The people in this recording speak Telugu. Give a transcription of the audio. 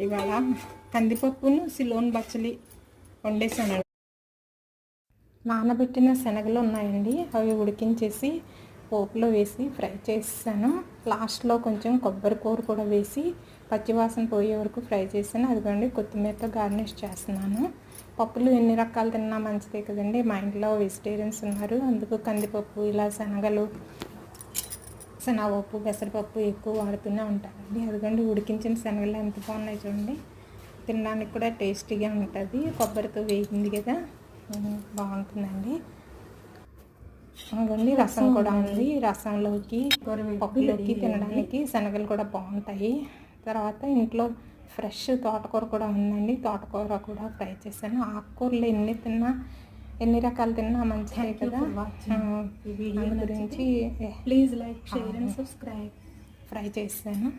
ఇవాళ కందిపప్పును సిలోన్ బచ్చలి వండేసాను. నానబెట్టిన శనగలు ఉన్నాయండి. అవి ఉడికించేసి పోపులో వేసి ఫ్రై చేసాను లాస్ట్లో కొంచెం కొబ్బరి కూర కూడా వేసి పచ్చివాసన పోయే వరకు ఫ్రై చేశాను. అదిగోండి కొత్తిమీరతో గార్నిష్ చేస్తున్నాను. పప్పులు ఎన్ని రకాలు తిన్నా మంచిదే కదండి. మా ఇంట్లో వెజిటేరియన్స్ ఉన్నారు. అందుకు కందిపప్పు ఇలా శనగలు శనగపప్పు పెసరపప్పు ఎక్కువ వాడుతూనే ఉంటానండి. అదిగోండి ఉడికించిన శనగలు ఎంత బాగున్నాయి చూడండి. తినడానికి కూడా టేస్టీగా ఉంటుంది. కొబ్బరితో వేగింది కదా. బాగుంటుందండి. అదిగోండి రసం కూడా ఉంది. రసంలోకి పప్పులోకి తినడానికి శనగలు కూడా బాగుంటాయి. తర్వాత ఇంట్లో ఫ్రెష్ తోటకూర కూడా ఉందండి. తోటకూర కూడా ఫ్రై చేశాను. ఆకుకూరలు ఎన్ని తిన్నా ఎన్ని రకాలు తిన్నా మంచిదే కదా. ఈ వీడియో దాని గురించి please like share and subscribe fry చేశాను.